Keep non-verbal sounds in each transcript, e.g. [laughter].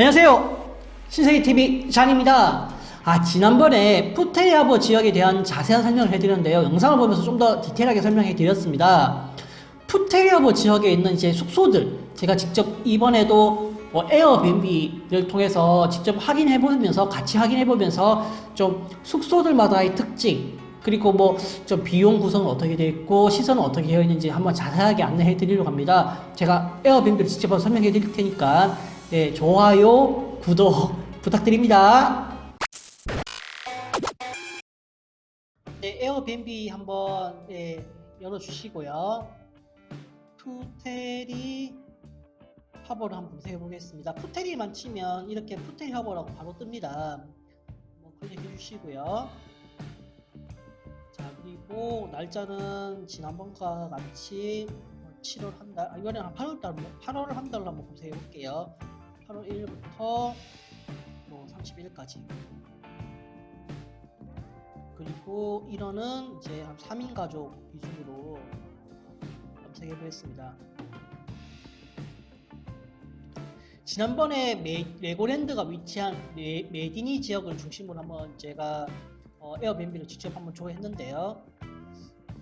안녕하세요. 신세계TV 잔입니다. 아, 지난번에 푸테리아보 지역에 대한 자세한 설명을 해드렸는데요. 영상을 보면서 좀 더 디테일하게 설명해 드렸습니다. 푸테리아보 지역에 있는 이제 숙소들, 제가 직접 이번에도 뭐 에어비앤비를 통해서 직접 확인해 보면서 같이 확인해 보면서 좀 숙소들마다의 특징, 그리고 뭐 좀 비용 구성은 어떻게 되어 있고 시설은 어떻게 되어 있는지 한번 자세하게 안내해 드리려고 합니다. 제가 에어비앤비를 직접 설명해 드릴 테니까 예, 좋아요, 구독 [laughs] 부탁드립니다. 네, 에어비앤비 한번 예, 열어주시고요. 푸테리 하버를 한번 검색해 보겠습니다. 푸테리만 치면 이렇게 푸테리 하버라고 바로 뜹니다. 한번 클릭해 주시고요. 자 그리고 날짜는 지난번과 같이 7월 한 달, 아, 이번에는 한 8월 달, 8월 한 달로 한번 검색해 볼게요. 8월 1일부터 뭐 31일까지. 그리고 1원은 이제 한 3인 가족 기준으로 검색해 보겠습니다. 지난번에 메, 레고랜드가 위치한 메, 메디니 지역을 중심으로 한번 제가 어, 에어비앤비를 직접 한번 조회했는데요.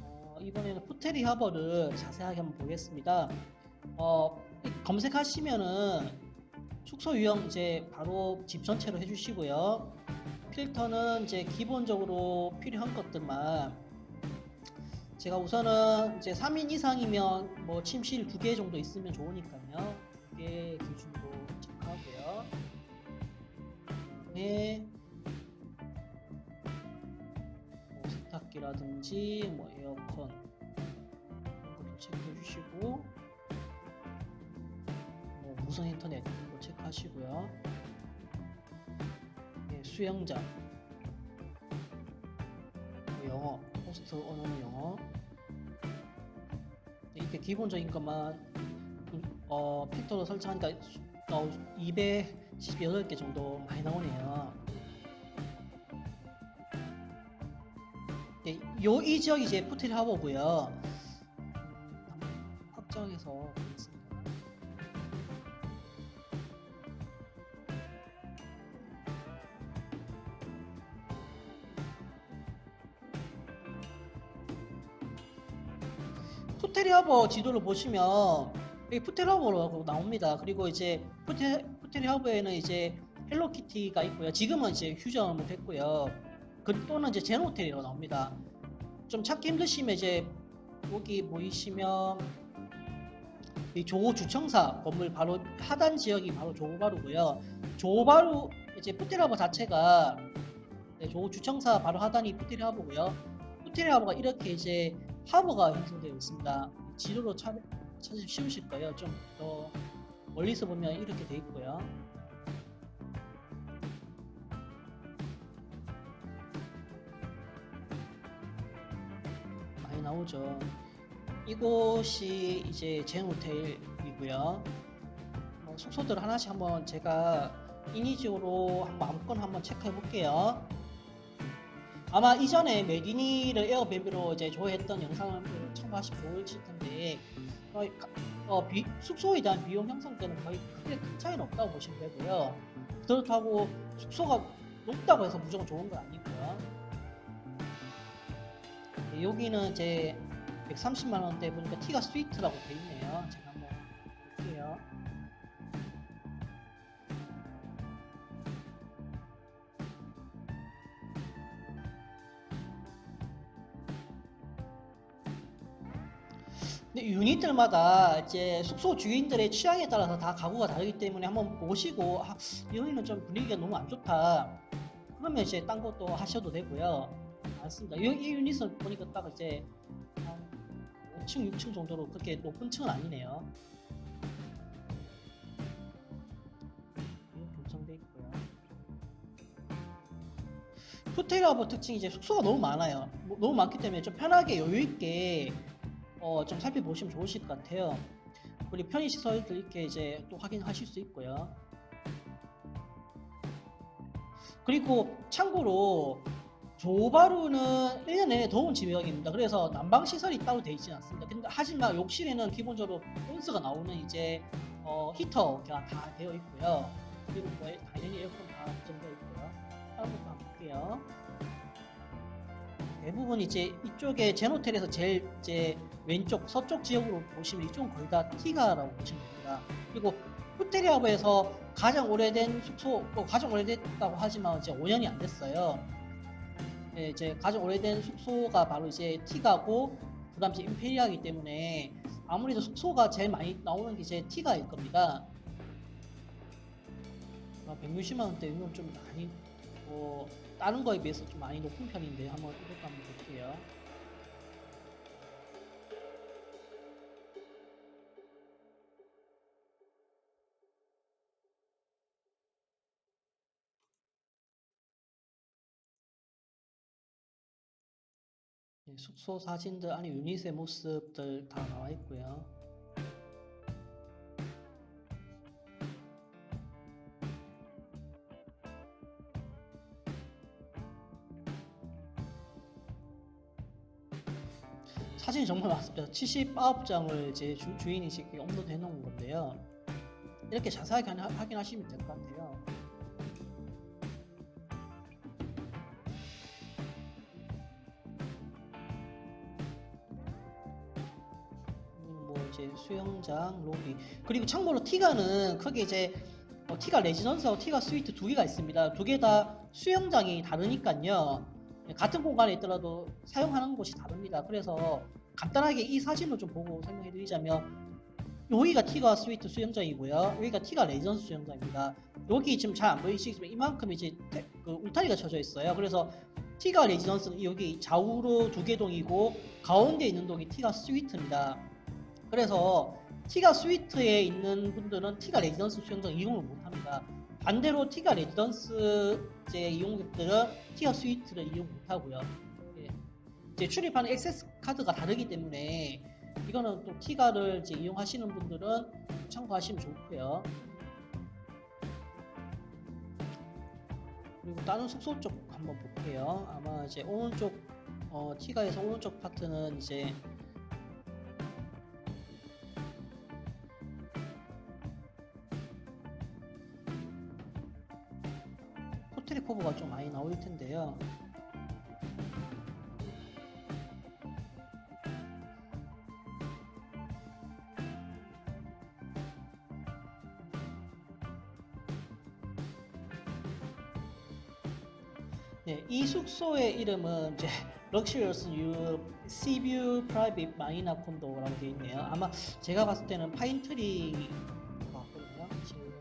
어, 이번에는 호텔이 하버를 자세하게 한번 보겠습니다. 어, 이- 검색하시면은 숙소 유형 이제 바로 집 전체로 해주시고요. 필터는 이제 기본적으로 필요한 것들만 제가 우선은 이제 3인 이상이면 뭐 침실 두개 정도 있으면 좋으니까요. 두개 기준으로 체크하고요. 네. 뭐 세탁기라든지 뭐 에어컨 이런 것도 체크해 주시고 뭐 무선 인터넷 하시고요. 네, 수영장 뭐 영어 호스트 언어는 영어 네, 이렇게 기본적인 것만 어, 필터로 설정하니까 수- 어, 278개 정도 많이 나오네요. 네, 요, 이 지역이 이제 푸테리 하버고요. 지도를 보시면 여기 하버라고 나옵니다. 그리고 이제 푸테, 푸테리 하버에는 이제 헬로키티가 있고요. 지금은 이제 휴전을 됐고요. 그 또는 이제 제노호텔이라고 나옵니다. 좀 찾기 힘드시면 이제 여기 보이시면 이 조호 주청사 건물 바로 하단 지역이 바로 조호바루고요. 조호바루 이제 푸테리하버 자체가 네, 조호 주청사 바로 하단이 푸테리하버고요. 푸테리하버가 이렇게 이제 하버가 형성되어 있습니다. 지도로 찾, 찾기 쉬우실 거예요. 좀 더 멀리서 보면 이렇게 돼 있고요. 많이 나오죠. 이곳이 이제 젠 호텔이고요. 어, 숙소들 하나씩 한번 제가 인위적으로 한번 아무거나 한번 체크해 볼게요. 아마 이전에 메디니를 에어비앤비로 이제 조회했던 영상을 참고하시면 좋으실 텐데 어, 비- 숙소에 대한 비용 형성 때는 거의 크게 큰 차이는 없다고 보시면 되고요. 그렇다고 숙소가 높다고 해서 무조건 좋은 건 아니고요. 네, 여기는 이제 130만 원대 보니까 티가 스위트라고 돼 있네요. 제가 유닛들마다 이제 숙소 주인들의 취향에 따라서 다 가구가 다르기 때문에 한번 보시고 아, 여기는 좀 분위기가 너무 안 좋다. 그러면 이제 딴 것도 하셔도 되고요. 맞습니다. 이, 이 유닛은 보니까 딱 이제 한 5층, 6층 정도로 그렇게 높은 층은 아니네요. 구성돼 있고요. 호텔하버 특징이 이제 숙소가 너무 많아요. 뭐, 너무 많기 때문에 좀 편하게 여유 있게 어, 좀 살펴보시면 좋으실 것 같아요. 그리고 편의 시설들 이렇게 이제 또 확인하실 수 있고요. 그리고 참고로 조바루는 1년 내내 더운 지역입니다. 그래서 난방 시설이 따로 되어 있지는 않습니다. 근데 하지만 욕실에는 기본적으로 온수가 나오는 이제 어, 히터가 다 되어 있고요. 그리고 뭐 당연히 에어컨 다 고정되어 있고요. 다른 것도 한번 볼게요. 대부분 이제 이쪽에 제노텔에서 제일 이제 왼쪽 서쪽 지역으로 보시면 이쪽은 거의 다 티가라고 보시면 됩니다. 그리고 호텔이라고 해서 가장 오래된 숙소, 뭐 가장 오래됐다고 하지만 이제 5년이 안 됐어요. 네, 이제 가장 오래된 숙소가 바로 이제 티가고 그다음 이제 임페리아이기 때문에 아무래도 숙소가 제일 많이 나오는 게 이제 티가일 겁니다. 아, 160만 원대면 좀 많이 뭐 다른 거에 비해서 좀 많이 높은 편인데 한번 이것도 한번 볼게요. 숙소 사진들 안에 유닛의 모습들 다 나와 있고요. 사진이 정말 많습니다. 79장을 이제 주, 주인이 이렇게 업로드 해놓은 건데요. 이렇게 자세하게 확인- 확인하시면 될 것 같아요. 이제 수영장, 로비 그리고 참고로 티가는 크게 이제 어, 티가 레지던스하고 티가 스위트 두 개가 있습니다. 두 개 다 수영장이 다르니까요. 같은 공간에 있더라도 사용하는 곳이 다릅니다. 그래서 간단하게 이 사진을 좀 보고 설명해 드리자면 여기가 티가 스위트 수영장이고요. 여기가 티가 레지던스 수영장입니다. 여기 지금 잘 안 보이시겠지만 이만큼 이제 테- 그 울타리가 쳐져 있어요. 그래서 티가 레지던스는 여기 좌우로 두 개 동이고 가운데 있는 동이 티가 스위트입니다. 그래서 티가 스위트에 있는 분들은 티가 레지던스 수영장 이용을 못합니다. 반대로 티가 레지던스 이제 이용객들은 티가 스위트를 이용 못하고요. 예. 이제 출입하는 액세스 카드가 다르기 때문에 이거는 또 티가를 이제 이용하시는 분들은 참고하시면 좋고요. 그리고 다른 숙소 쪽 한번 볼게요. 아마 이제 오른쪽 어, 티가에서 오른쪽 파트는 이제 커버가 좀 많이 나올 텐데요. 네, 이 숙소의 이름은 이제 럭셔리어스 유럽 시뷰 프라이빗 마이나 콘도라고 되어 있네요. 아마 제가 봤을 때는 파인트리 같거든요. 지금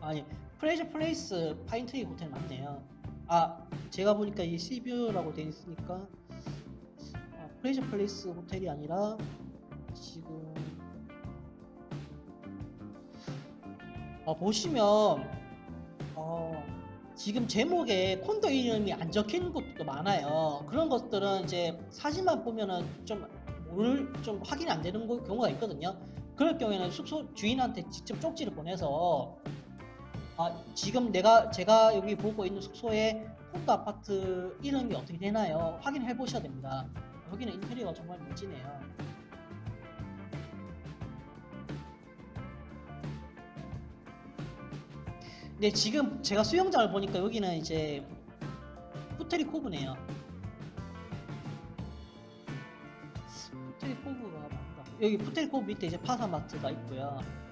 아니 프레저 플레이스 파인트리 호텔 맞네요. 아 제가 보니까 이 시뷰라고 되어 있으니까 아, 프레저 플레이스 호텔이 아니라 지금 아, 보시면 어, 지금 제목에 콘도 이름이 안 적힌 곳도 많아요. 그런 것들은 이제 사진만 보면은 좀 모를 좀 확인이 안 되는 거- 경우가 있거든요. 그럴 경우에는 숙소 주인한테 직접 쪽지를 보내서 아, 지금 내가 제가 여기 보고 있는 숙소에 콘도 아파트 이름이 어떻게 되나요? 확인해 보셔야 됩니다. 여기는 인테리어가 정말 멋지네요. 근데 지금 제가 수영장을 보니까 여기는 이제 호텔이 코브네요. 호텔이 코브가 맞다. 여기 호텔 코브 밑에 이제 파사마트가 있고요.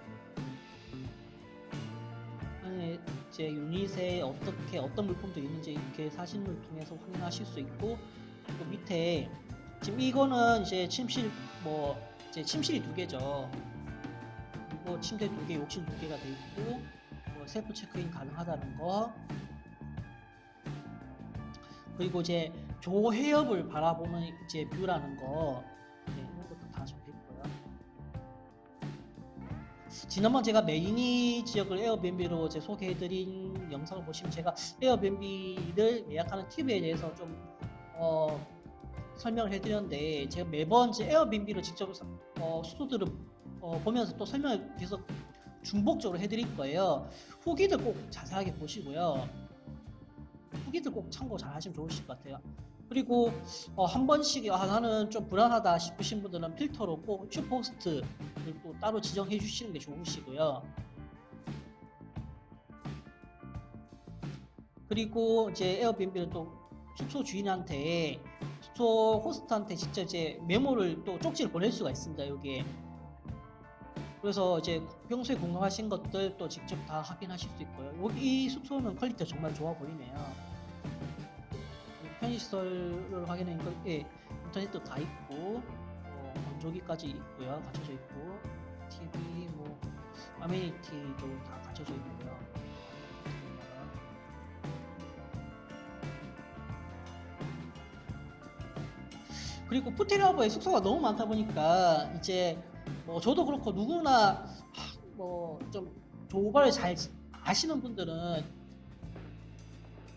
제 유닛에 어떻게 어떤 물품도 있는지 이렇게 사진을 통해서 확인하실 수 있고 또 밑에 지금 이거는 이제 침실 뭐 이제 침실이 두 개죠. 그리고 침대 두 개, 욕실 두 개가 돼 있고 뭐 셀프 체크인 가능하다는 거 그리고 이제 조해협을 바라보는 이제 뷰라는 거 지난번 제가 메이니 지역을 에어비앤비로 이제 소개해드린 영상을 보시면 제가 에어비앤비를 예약하는 팁에 대해서 좀 어, 설명을 해드렸는데 제가 매번 이제 에어비앤비를 직접 어, 숙소들을 어, 보면서 또 설명을 계속 중복적으로 해드릴 거예요. 후기들 꼭 자세하게 보시고요. 후기들 꼭 참고 잘 하시면 좋으실 것 같아요. 그리고 어, 한 번씩 아 나는 좀 불안하다 싶으신 분들은 필터로 꼭 슈퍼호스트를 또 따로 지정해 주시는 게 좋으시고요. 그리고 이제 에어비앤비는 또 숙소 주인한테 숙소 호스트한테 직접 이제 메모를 또 쪽지를 보낼 수가 있습니다. 여기에. 그래서 이제 평소에 궁금하신 것들 또 직접 다 확인하실 수 있고요. 여기 이 숙소는 퀄리티가 정말 좋아 보이네요. 편의시설을 확인해 예, 인터넷도 다 있고 어, 건조기까지 있고요. 갖춰져 있고 TV 뭐 아메니티도 다 갖춰져 있고요. 그리고 푸테리아버의 숙소가 너무 많다 보니까 이제 뭐 저도 그렇고 누구나 뭐 좀 조발을 잘 아시는 분들은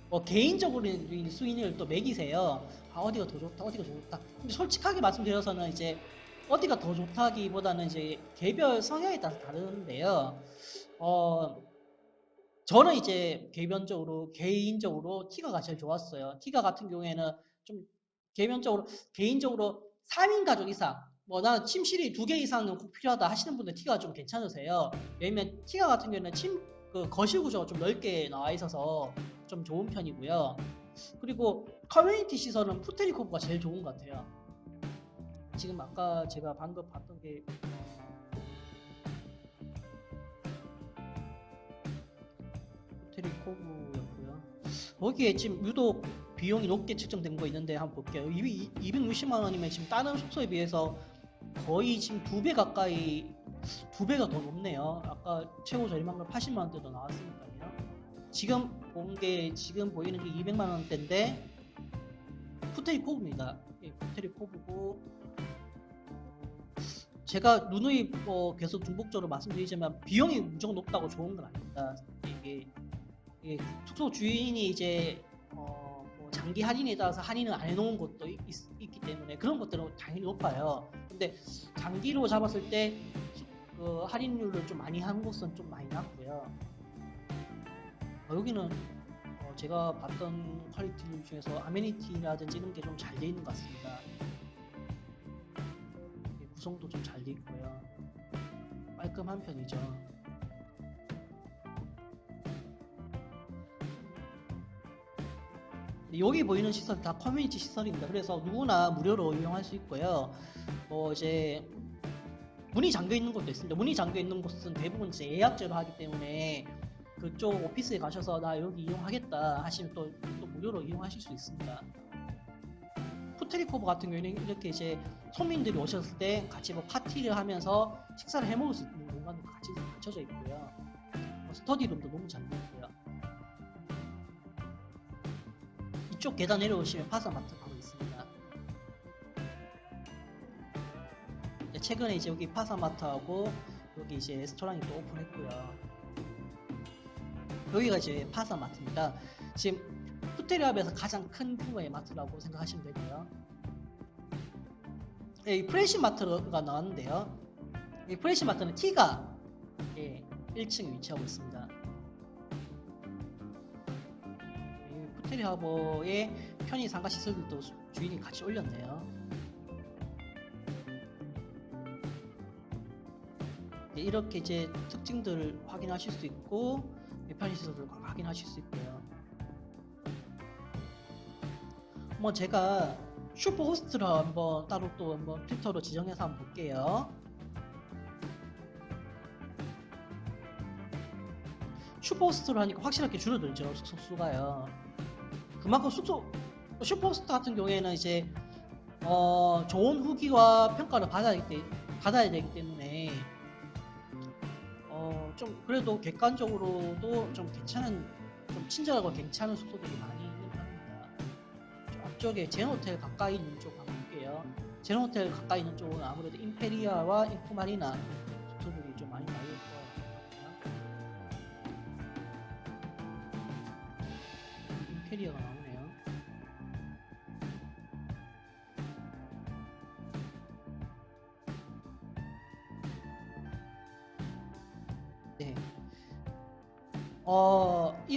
뭐 개인적으로는 수인을 또 매기세요. 아 어디가 더 좋다, 어디가 좋다. 근데 솔직하게 말씀드려서는 이제 어디가 더 좋다기보다는 이제 개별 성향에 따라서 다른데요. 어 저는 이제 개변적으로 개인적으로 티가가 제일 좋았어요. 티가 같은 경우에는 좀 개변적으로 개인적으로 3인 가족 이상 뭐 나는 침실이 두 개 이상은 꼭 필요하다 하시는 분들 티가 좀 괜찮으세요. 왜냐면 티가 같은 경우에는 침 그 거실 구조가 좀 넓게 나와 있어서 좀 좋은 편이고요. 그리고 커뮤니티 시설은 푸테리코브가 제일 좋은 것 같아요. 지금 아까 제가 방금 봤던 게 푸테리코브였고요. 거기에 지금 유독 비용이 높게 책정된 거 있는데 한번 볼게요. 260만 원이면 지금 다른 숙소에 비해서 거의 지금 두 배 가까이 두 배가 더 높네요. 아까 최고 저렴한 걸 80만 원대도 나왔으니까요. 지금 본 게 지금 보이는 게 200만 원대인데 푸테리 코브입니다. 예, 푸테리 코브고 제가 누누이 뭐 계속 중복적으로 말씀드리지만 비용이 무조건 높다고 좋은 건 아닙니다. 이게, 이게 숙소 주인이 이제 어, 뭐 장기 할인에 따라서 할인을 안 해놓은 것도 있, 기 때문에 그런 것들은 당연히 높아요. 근데 장기로 잡았을 때 그 할인율을 좀 많이 한 곳은 좀 많이 낮고요. 어, 여기는 어, 제가 봤던 퀄리티 중에서 아메니티라든지 이런 게 좀 잘 돼 있는 것 같습니다. 예, 구성도 좀 잘 돼 있고요. 깔끔한 편이죠. 여기 보이는 시설 다 커뮤니티 시설입니다. 그래서 누구나 무료로 이용할 수 있고요. 뭐 이제 문이 잠겨 있는 곳도 있습니다. 문이 잠겨 있는 곳은 대부분 이제 예약제로 하기 때문에 그쪽 오피스에 가셔서 나 여기 이용하겠다 하시면 또, 또 무료로 이용하실 수 있습니다. 푸테리코브 같은 경우에는 이렇게 이제 손님들이 오셨을 때 같이 뭐 파티를 하면서 식사를 해 먹을 수 있는 공간도 같이 갖춰져 있고요. 뭐 스터디룸도 너무 잘돼 있고요. 이쪽 계단 내려오시면 파사마트 최근에 이제 여기 파사마트하고 여기 이제 레스토랑이 또 오픈했고요. 여기가 이제 파사마트입니다. 지금 푸테리압에서 가장 큰 규모의 마트라고 생각하시면 되고요. 예, 이 프레시 마트가 나왔는데요. 이 프레시 마트는 T가 예, 1층에 위치하고 있습니다. 이 푸테리 하버의 편의 상가 시설들도 주인이 같이 올렸네요. 이렇게 이제 특징들을 확인하실 수 있고 시설들 확인하실 수 있고요. 뭐 제가 슈퍼 호스트를 한번 따로 또 한번 트위터로 지정해서 한번 볼게요. 슈퍼 호스트를 하니까 확실하게 줄어들죠 숙소 수가요. 그만큼 숙소 슈퍼 호스트 같은 경우에는 이제 어, 좋은 후기와 평가를 받아야, 되기 때문에 어, 좀 그래도 객관적으로도 좀 괜찮은 좀 친절하고 괜찮은 숙소들이 많이 있는 편입니다. 좀 앞쪽에 제노호텔 가까이 있는 쪽 한번 볼게요. 제노호텔 가까이 있는 쪽은 아무래도 임페리아와 인코마리나 숙소들이 좀 많이 나와 있고 임페리아가 나오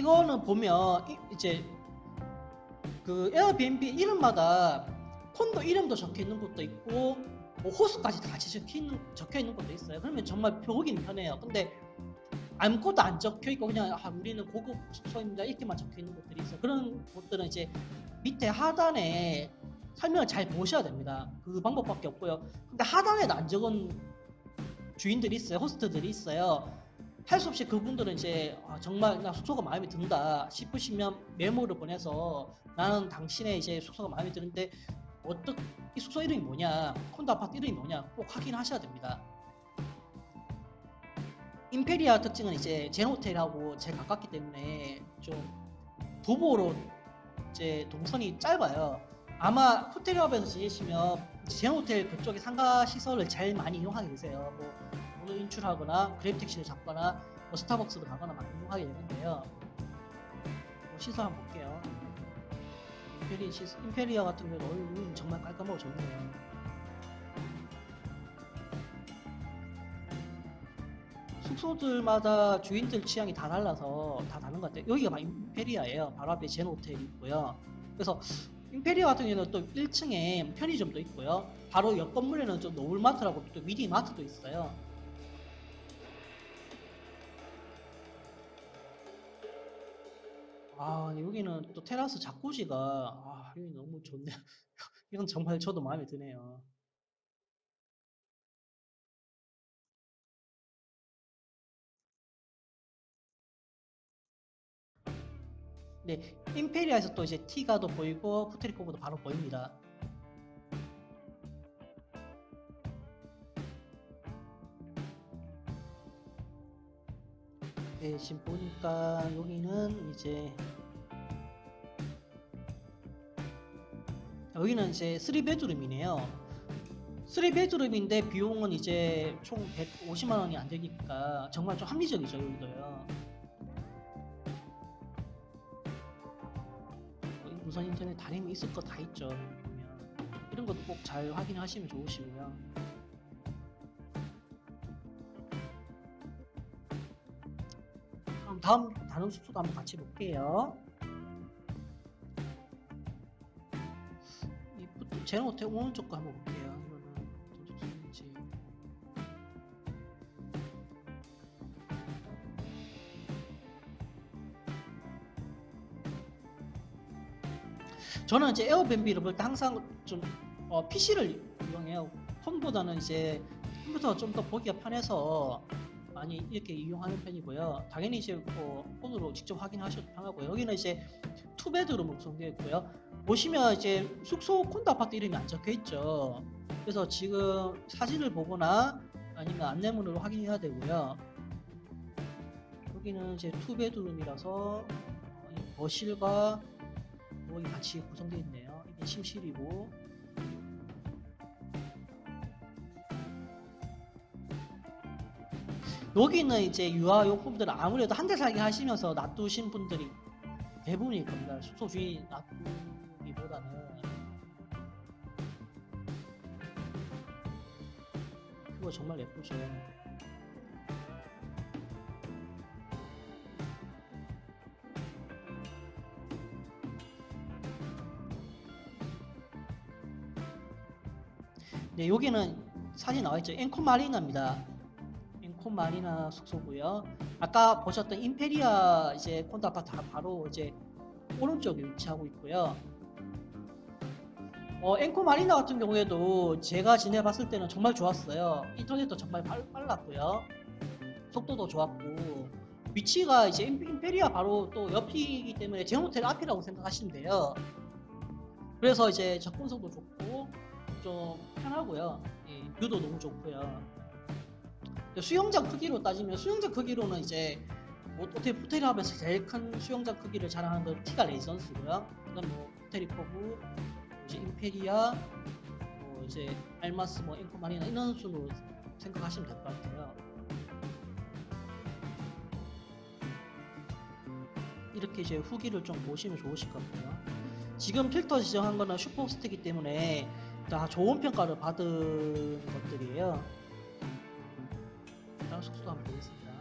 이거는 보면 이- 이제 그 에어비앤비 이름마다 콘도 이름도 적혀 있는 것도 있고 뭐 호수까지 다 적혀 있는, 적혀 있는 것도 있어요. 그러면 정말 보기는 편해요. 근데 아무것도 안 적혀 있고 그냥 아, 우리는 고급 숙소입니다 이렇게만 적혀 있는 곳들이 있어요. 그런 곳들은 이제 밑에 하단에 설명을 잘 보셔야 됩니다. 그 방법밖에 없고요. 근데 하단에도 안 적은 주인들이 있어요. 호스트들이 있어요. 할 수 없이 그분들은 이제 아, 정말 나 숙소가 마음에 든다 싶으시면 메모를 보내서 나는 당신의 이제 숙소가 마음에 드는데 어떻 이 숙소 이름이 뭐냐 콘도 아파트 이름이 뭐냐 꼭 확인하셔야 됩니다. 임페리아 특징은 이제 젠호텔하고 제일 가깝기 때문에 좀 도보로 이제 동선이 짧아요. 아마 호텔업에서 지내시면 젠호텔 그쪽에 상가 시설을 제일 많이 이용하게 되세요. 뭐 돈을 인출하거나 그랩 택시를 잡거나 뭐 스타벅스를 가거나 많이 이용하게 되는데요. 뭐 시설 한번 볼게요. 임페리 시, 임페리아 같은 경우는 어유 정말 깔끔하고 좋네요. 숙소들마다 주인들 취향이 다 달라서 다 다른 것 같아요. 여기가 막 임페리아예요. 바로 앞에 젠 호텔이 있고요. 그래서 임페리아 같은 경우는 또 1층에 편의점도 있고요. 바로 옆 건물에는 좀 노을마트라고 또 미디마트도 있어요. 아, 여기는 또 테라스 자쿠지가 아, 여기 너무 좋네요. [laughs] 이건 정말 저도 마음에 드네요. 네, 임페리아에서 또 이제 티가도 보이고 푸테리코보도 바로 보입니다. 네, 지금 보니까 여기는 이제 여기는 이제 3베드룸이네요. 3베드룸인데 비용은 이제 총 150만 원이 안 되니까 정말 좀 합리적이죠, 여기도요. 여기 무선 인터넷 다니면 있을 거 다 있죠. 이런 것도 꼭 잘 확인하시면 좋으시고요. 다음 다른 숙소도 한번 같이 볼게요. 이 푸- 제는 호텔 오른쪽 거 한번 볼게요. 저는 이제 에어비앤비를 볼 때 항상 좀 어, PC를 이용해요. 폰보다는 이제 컴퓨터가 좀 더 보기가 편해서 많이 이렇게 이용하는 편이고요. 당연히 이제 뭐 폰으로 직접 확인하셔도 편하고요. 여기는 이제 투베드룸으로 구성되어 있고요. 보시면 이제 숙소 콘도 아파트 이름이 안 적혀 있죠. 그래서 지금 사진을 보거나 아니면 안내문으로 확인해야 되고요. 여기는 이제 투베드룸이라서 거실과 부엌이 같이 구성되어 있네요. 이게 침실이고 여기는 이제 유아용품들은 아무래도 한달 살기 하시면서 놔두신 분들이 대부분일 겁니다. 숙소 주인 놔두기보다는 그거 정말 예쁘죠. 네, 여기는 사진 나와 있죠. 앵코 마리나입니다. 앵코 마리나 숙소고요. 아까 보셨던 임페리아 이제 콘도 아파트 바로 이제 오른쪽에 위치하고 있고요. 어, 앵코 마리나 같은 경우에도 제가 지내봤을 때는 정말 좋았어요. 인터넷도 정말 빨, 빨랐고요. 속도도 좋았고 위치가 이제 임- 임페리아 바로 또 옆이기 때문에 제호텔 앞이라고 생각하시면 돼요. 그래서 이제 접근성도 좋고 좀 편하고요. 예, 뷰도 너무 좋고요. 수영장 크기로 따지면 수영장 크기로는 이제 뭐 호텔 호텔 하면서 제일 큰 수영장 크기를 자랑하는 건 티가 레이선스고요. 그다음 뭐 호텔이 포브, 이제 임페리아, 뭐 이제 알마스, 뭐 앵코마리나 이런 순으로 생각하시면 될 것 같아요. 이렇게 이제 후기를 좀 보시면 좋으실 것 같고요. 지금 필터 지정한 거는 슈퍼스트이기 때문에 다 좋은 평가를 받은 것들이에요. 다음 숙소 한번 보겠습니다.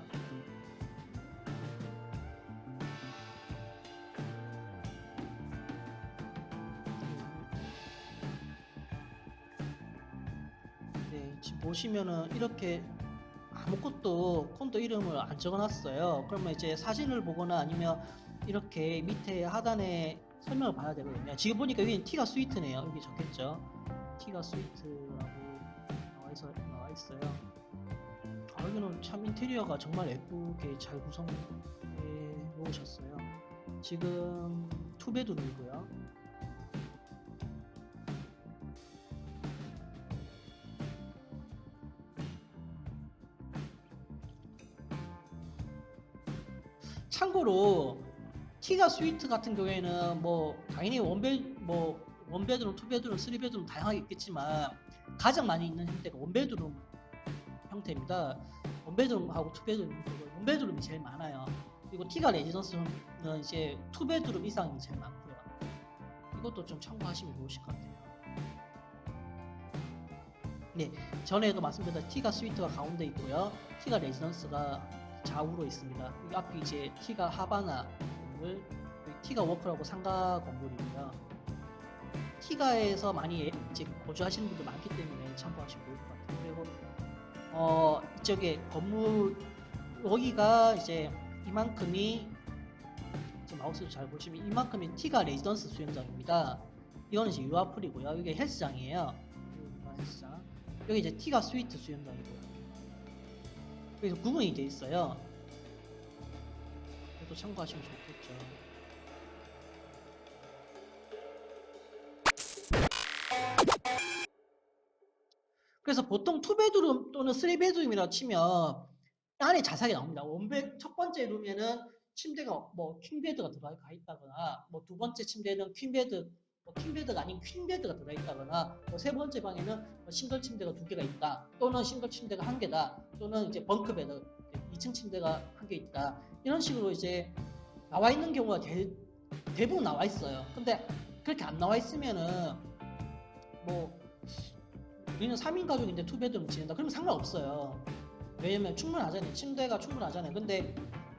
네, 지금 보시면은 이렇게 아, 아무것도 콘도 이름을 안 적어놨어요. 그러면 이제 사진을 보거나 아니면 이렇게 밑에 하단에 설명을 봐야 되거든요. 지금 보니까 여기는 티가 스위트네요. 여기 적혔죠. 티가 스위트라고 나와 있어요. 아, 여기는 참 인테리어가 정말 예쁘게 잘 구성해 놓으셨어요. 지금 투베드룸이고요. 참고로 티가 스위트 같은 경우에는 뭐 당연히 원베 뭐 원베드룸, 투베드룸, 쓰리베드룸 다양하게 있겠지만 가장 많이 있는 형태가 원베드룸 형태입니다. 원베드룸하고 투베드룸 형태고 원베드룸이 제일 많아요. 그리고 티가 레지던스는 이제 투베드룸 이상이 제일 많고요. 이것도 좀 참고하시면 좋으실 것 같아요. 네, 전에도 말씀드렸던 티가 스위트가 가운데 있고요. 티가 레지던스가 좌우로 있습니다. 이 앞이 이제 티가 하바나 건물, 여기 티가 워크라고 상가 건물이고요. 티가에서 많이 이제 거주하시는 분들 많기 때문에 참고하시면 좋을 것 같아요. 그리고 어 이쪽에 건물 여기가 이제 이만큼이 지금 마우스를 잘 보시면 이만큼이 티가 레지던스 수영장입니다. 이거는 이제 유아풀이고요. 이게 헬스장이에요. 헬스장. 여기 이제 티가 스위트 수영장이고요. 그래서 구분이 되어 있어요. 이것도 참고하시면 좋겠죠. 그래서 보통 투베드룸 또는 쓰리베드룸이라 치면 안에 자세하게 나옵니다. 원베 첫 번째 룸에는 침대가 뭐 킹베드가 들어가 있다거나 뭐 두 번째 침대는 퀸베드 뭐 킹베드가 아닌 퀸베드가 들어가 있다거나 뭐 세 번째 방에는 뭐 싱글 침대가 두 개가 있다 또는 싱글 침대가 한 개다 또는 이제 벙크베드 2층 침대가 한 개 있다 이런 식으로 이제 나와 있는 경우가 대, 대부분 나와 있어요. 근데 그렇게 안 나와 있으면은 뭐 우리는 3인 가족인데 투베드룸 지낸다 그러면 상관없어요. 왜냐면 충분하잖아요. 침대가 충분하잖아요. 근데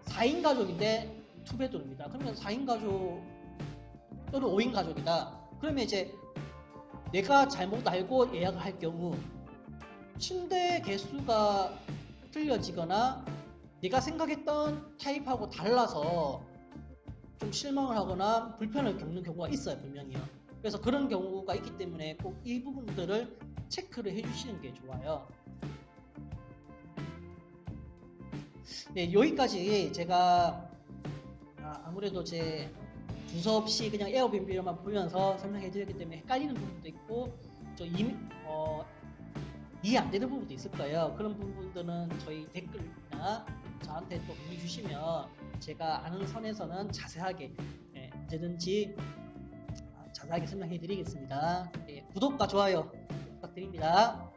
4인 가족인데 투베드룸이다. 그러면 4인 가족 또는 5인 가족이다. 그러면 이제 내가 잘못 알고 예약을 할 경우 침대 개수가 틀려지거나 내가 생각했던 타입하고 달라서 좀 실망을 하거나 불편을 겪는 경우가 있어요 분명히요. 그래서 그런 경우가 있기 때문에 꼭 이 부분들을 체크를 해주시는 게 좋아요. 네, 여기까지 제가 아, 아무래도 제 두서없이 그냥 에어비앤비로만 보면서 설명해 드렸기 때문에 헷갈리는 부분도 있고 좀 이, 어, 이해 안 되는 부분도 있을 거예요. 그런 부분들은 저희 댓글이나 저한테 또 문의 주시면 제가 아는 선에서는 자세하게 예, 언제든지 아, 자세하게 설명해 드리겠습니다. 예, 구독과 좋아요 부탁드립니다.